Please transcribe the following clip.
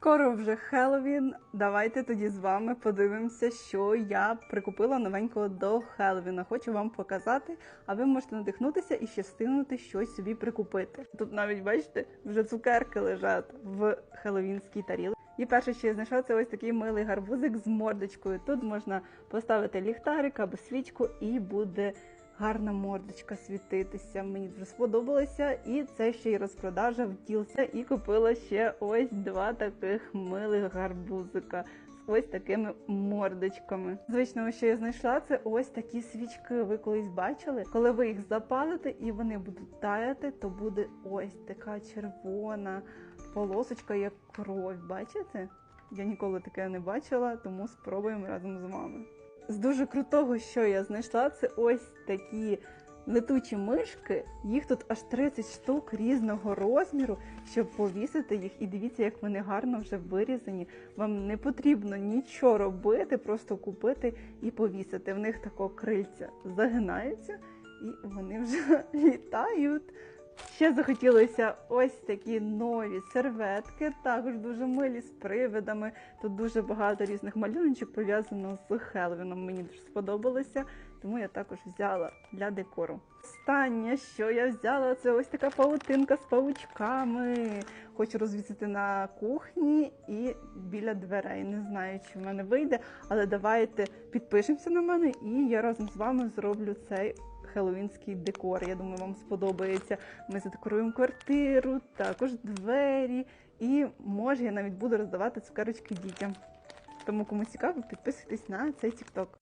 Скоро вже Хеллоуін. Давайте тоді з вами подивимося, що я прикупила новенького до Хеллоуіна. Хочу вам показати, а ви можете надихнутися і ще встигнути щось собі прикупити. Тут навіть бачите, вже цукерки лежать в хеллоуінській тарілці. І перше, що я знайшла, це ось такий милий гарбузик з мордочкою. Тут можна поставити ліхтарик або свічку, і буде гарна мордочка світитися. Мені дуже сподобалося, і це ще й розпродажа вділася. І купила ще ось два таких милих гарбузика. Ось такими мордочками. Звичного, що я знайшла, це ось такі свічки. Ви колись бачили? Коли ви їх запалите і вони будуть таяти, то буде ось така червона полосочка, як кров. Бачите? Я ніколи таке не бачила, тому спробуємо разом з вами. З дуже крутого, що я знайшла, це ось такі летучі мишки. Їх тут аж 30 штук різного розміру, щоб повісити їх. І дивіться, як вони гарно вже вирізані. Вам не потрібно нічого робити, просто купити і повісити. В них тако крильця загинаються і вони вже літають. Ще захотілося ось такі нові серветки, також дуже милі з привидами. Тут дуже багато різних малюночок пов'язано з Хелвіном. Мені дуже сподобалося, тому я також взяла для декору. Останнє, що я взяла, це ось така павутинка з павучками. Хочу розвісити на кухні і біля дверей. Не знаю, чи в мене вийде, але давайте підпишемося на мене, і я разом з вами зроблю цей хеллоуінський декор. Я думаю, вам сподобається. Ми задекоруємо квартиру, також двері. І може я навіть буду роздавати цукерочки дітям. Тому кому цікаво, підписуйтесь на цей TikTok.